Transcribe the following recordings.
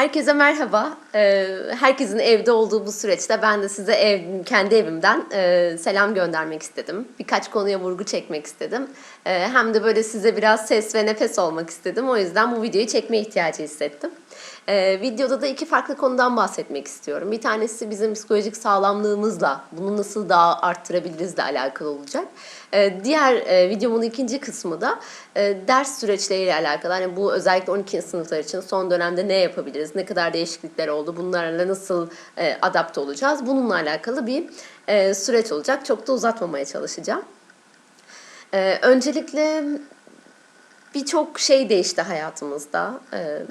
Herkese merhaba. Ee, Herkesin evde olduğu bu süreçte ben de size ev, kendi evimden e, selam göndermek istedim. Birkaç konuya vurgu çekmek istedim. Ee, Hem de böyle size biraz ses ve nefes olmak istedim. O yüzden bu videoyu çekme ihtiyacı hissettim. Ee, videoda da iki farklı konudan bahsetmek istiyorum. Bir tanesi bizim psikolojik sağlamlığımızla bunu nasıl daha arttırabilirizle alakalı olacak. Ee, diğer e, videomun ikinci kısmı da e, ders süreçleriyle alakalı. Hani bu özellikle 12. sınıflar için son dönemde ne yapabiliriz, ne kadar değişiklikler oldu, bunlarla nasıl e, adapte olacağız, bununla alakalı bir e, süreç olacak. Çok da uzatmamaya çalışacağım. Ee, öncelikle birçok şey değişti hayatımızda. Ee,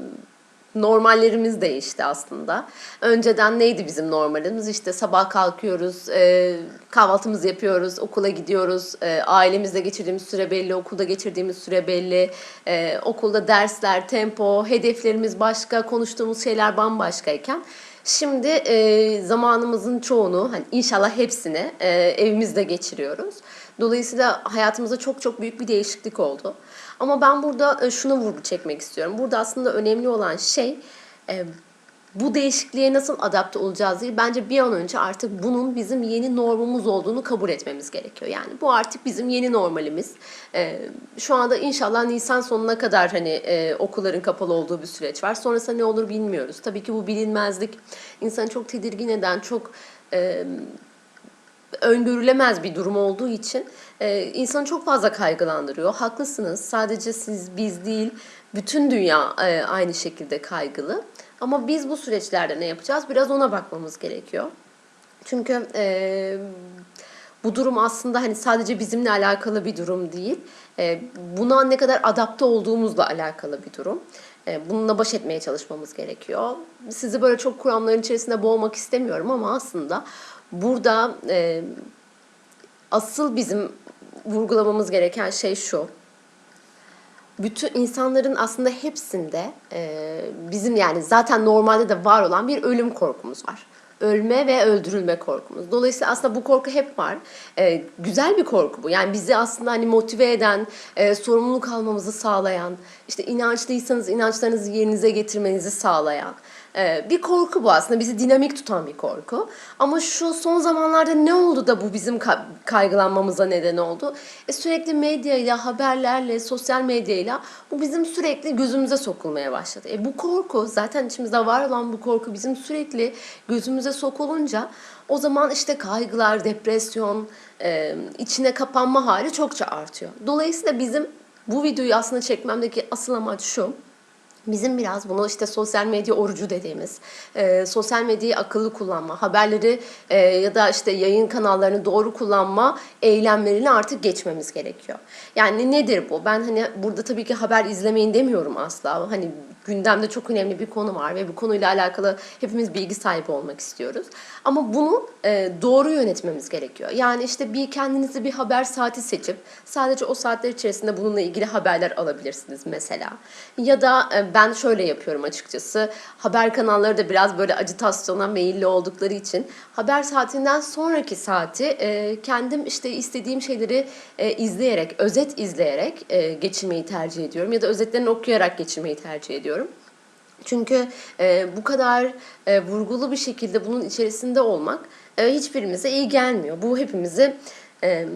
normallerimiz değişti aslında. Önceden neydi bizim normalimiz? İşte sabah kalkıyoruz, e, kahvaltımızı yapıyoruz, okula gidiyoruz, e, ailemizle geçirdiğimiz süre belli, okulda geçirdiğimiz süre belli, e, okulda dersler, tempo, hedeflerimiz başka, konuştuğumuz şeyler bambaşkayken Şimdi e, zamanımızın çoğunu, hani inşallah hepsini e, evimizde geçiriyoruz. Dolayısıyla hayatımızda çok çok büyük bir değişiklik oldu. Ama ben burada e, şuna vurgu çekmek istiyorum. Burada aslında önemli olan şey e, bu değişikliğe nasıl adapte olacağız değil. Bence bir an önce artık bunun bizim yeni normumuz olduğunu kabul etmemiz gerekiyor. Yani bu artık bizim yeni normalimiz. Ee, şu anda inşallah Nisan sonuna kadar hani e, okulların kapalı olduğu bir süreç var. Sonrasında ne olur bilmiyoruz. Tabii ki bu bilinmezlik insanı çok tedirgin eden, çok e, öngörülemez bir durum olduğu için e, insanı çok fazla kaygılandırıyor. Haklısınız. Sadece siz, biz değil, bütün dünya e, aynı şekilde kaygılı. Ama biz bu süreçlerde ne yapacağız? Biraz ona bakmamız gerekiyor. Çünkü e, bu durum aslında hani sadece bizimle alakalı bir durum değil. E, buna ne kadar adapte olduğumuzla alakalı bir durum. E, bununla baş etmeye çalışmamız gerekiyor. Sizi böyle çok kuramların içerisinde boğmak istemiyorum ama aslında burada e, asıl bizim vurgulamamız gereken şey şu bütün insanların aslında hepsinde e, bizim yani zaten normalde de var olan bir ölüm korkumuz var. Ölme ve öldürülme korkumuz. Dolayısıyla aslında bu korku hep var. E, güzel bir korku bu. Yani bizi aslında hani motive eden, e, sorumluluk almamızı sağlayan, işte inançlıysanız inançlarınızı yerinize getirmenizi sağlayan, ee, bir korku bu aslında bizi dinamik tutan bir korku. Ama şu son zamanlarda ne oldu da bu bizim kaygılanmamıza neden oldu? E sürekli medyayla, haberlerle, sosyal medyayla bu bizim sürekli gözümüze sokulmaya başladı. E bu korku zaten içimizde var olan bu korku bizim sürekli gözümüze sokulunca o zaman işte kaygılar, depresyon, e, içine kapanma hali çokça artıyor. Dolayısıyla bizim bu videoyu aslında çekmemdeki asıl amaç şu Bizim biraz bunu işte sosyal medya orucu dediğimiz, e, sosyal medyayı akıllı kullanma, haberleri e, ya da işte yayın kanallarını doğru kullanma eylemlerini artık geçmemiz gerekiyor. Yani nedir bu? Ben hani burada tabii ki haber izlemeyin demiyorum asla. Hani gündemde çok önemli bir konu var ve bu konuyla alakalı hepimiz bilgi sahibi olmak istiyoruz. Ama bunu e, doğru yönetmemiz gerekiyor. Yani işte bir kendinizi bir haber saati seçip sadece o saatler içerisinde bununla ilgili haberler alabilirsiniz mesela. Ya da e, ben şöyle yapıyorum açıkçası. Haber kanalları da biraz böyle acitasyona meyilli oldukları için haber saatinden sonraki saati e, kendim işte istediğim şeyleri e, izleyerek, özet izleyerek e, geçirmeyi tercih ediyorum. Ya da özetlerini okuyarak geçirmeyi tercih ediyorum. Çünkü e, bu kadar e, vurgulu bir şekilde bunun içerisinde olmak e, hiçbirimize iyi gelmiyor. Bu hepimizi e,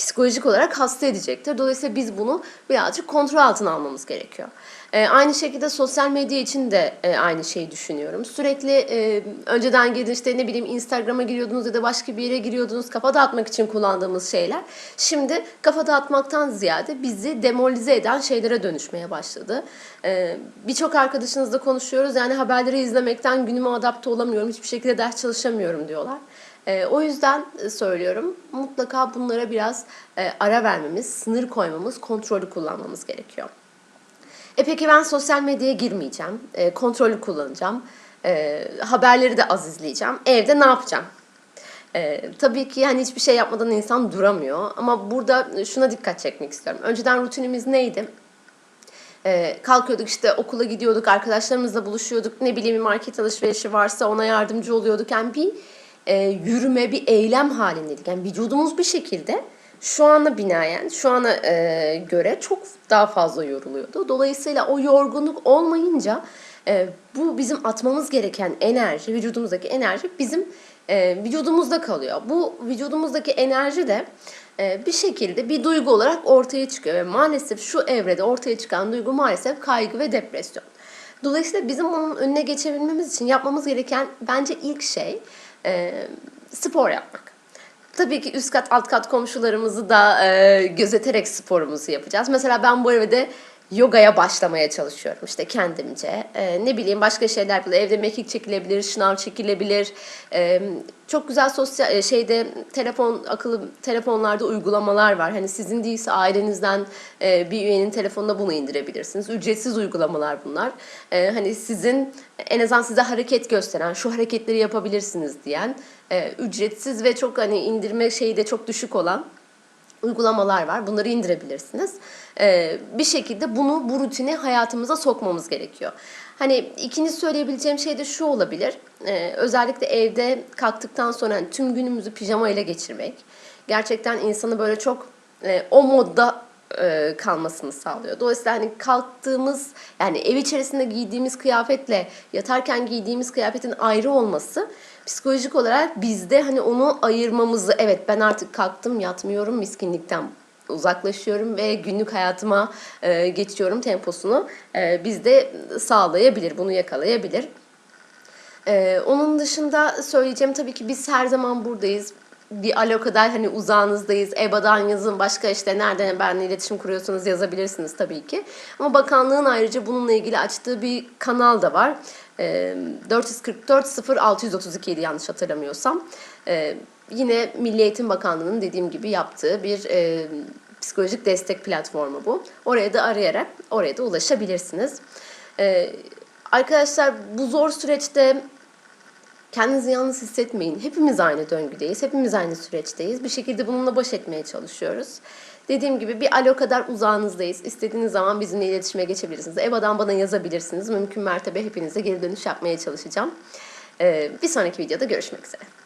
psikolojik olarak hasta edecektir. Dolayısıyla biz bunu birazcık kontrol altına almamız gerekiyor. E, aynı şekilde sosyal medya için de e, aynı şeyi düşünüyorum. Sürekli e, önceden girdin işte ne bileyim Instagram'a giriyordunuz ya da başka bir yere giriyordunuz kafa dağıtmak için kullandığımız şeyler. Şimdi kafa dağıtmaktan ziyade bizi demolize eden şeylere dönüşmeye başladı. E, Birçok arkadaşınızla konuşuyoruz yani haberleri izlemekten günüme adapte olamıyorum hiçbir şekilde ders çalışamıyorum diyorlar. E, o yüzden söylüyorum mutlaka bunlara biraz e, ara vermemiz, sınır koymamız, kontrolü kullanmamız gerekiyor. E peki ben sosyal medyaya girmeyeceğim, e, kontrolü kullanacağım, e, haberleri de az izleyeceğim. Evde ne yapacağım? E, tabii ki yani hiçbir şey yapmadan insan duramıyor ama burada şuna dikkat çekmek istiyorum. Önceden rutinimiz neydi? E, kalkıyorduk işte okula gidiyorduk, arkadaşlarımızla buluşuyorduk, ne bileyim market alışverişi varsa ona yardımcı oluyorduk. Yani bir e, yürüme, bir eylem halindeydik. Yani vücudumuz bir şekilde şu ana binaen, şu ana e, göre çok daha fazla yoruluyordu. Dolayısıyla o yorgunluk olmayınca e, bu bizim atmamız gereken enerji, vücudumuzdaki enerji bizim e, vücudumuzda kalıyor. Bu vücudumuzdaki enerji de e, bir şekilde bir duygu olarak ortaya çıkıyor ve maalesef şu evrede ortaya çıkan duygu maalesef kaygı ve depresyon. Dolayısıyla bizim onun önüne geçebilmemiz için yapmamız gereken bence ilk şey e, spor yapmak. Tabii ki üst kat alt kat komşularımızı da e, gözeterek sporumuzu yapacağız. Mesela ben bu evde yogaya başlamaya çalışıyorum işte kendimce. E, ne bileyim başka şeyler yapılır. Evde mekik çekilebilir, şınav çekilebilir. E, çok güzel sosyal e, şeyde telefon akıllı telefonlarda uygulamalar var. Hani sizin değilse ailenizden e, bir üyenin telefonuna bunu indirebilirsiniz. Ücretsiz uygulamalar bunlar. E, hani sizin en azından size hareket gösteren, şu hareketleri yapabilirsiniz diyen e, ücretsiz ve çok hani indirme şeyi de çok düşük olan uygulamalar var. Bunları indirebilirsiniz. Ee, bir şekilde bunu bu rutine hayatımıza sokmamız gerekiyor. Hani ikinci söyleyebileceğim şey de şu olabilir. Ee, özellikle evde kalktıktan sonra hani tüm günümüzü pijama ile geçirmek gerçekten insanı böyle çok e, o modda e, kalmasını sağlıyor. Dolayısıyla hani kalktığımız yani ev içerisinde giydiğimiz kıyafetle yatarken giydiğimiz kıyafetin ayrı olması psikolojik olarak bizde hani onu ayırmamızı evet ben artık kalktım yatmıyorum miskinlikten uzaklaşıyorum ve günlük hayatıma e, geçiyorum temposunu e, bizde sağlayabilir, bunu yakalayabilir. Ee, onun dışında söyleyeceğim tabii ki biz her zaman buradayız. Bir alo kadar hani uzağınızdayız. EBA'dan yazın. Başka işte nereden benimle iletişim kuruyorsanız yazabilirsiniz tabii ki. Ama bakanlığın ayrıca bununla ilgili açtığı bir kanal da var. Ee, 444 0 632 idi yanlış hatırlamıyorsam. Ee, yine Milli Eğitim Bakanlığı'nın dediğim gibi yaptığı bir e, psikolojik destek platformu bu. Oraya da arayarak oraya da ulaşabilirsiniz. Ee, arkadaşlar bu zor süreçte kendinizi yalnız hissetmeyin. Hepimiz aynı döngüdeyiz. Hepimiz aynı süreçteyiz. Bir şekilde bununla baş etmeye çalışıyoruz. Dediğim gibi bir alo kadar uzağınızdayız. İstediğiniz zaman bizimle iletişime geçebilirsiniz. EBA'dan bana yazabilirsiniz. Mümkün mertebe hepinize geri dönüş yapmaya çalışacağım. Ee, bir sonraki videoda görüşmek üzere.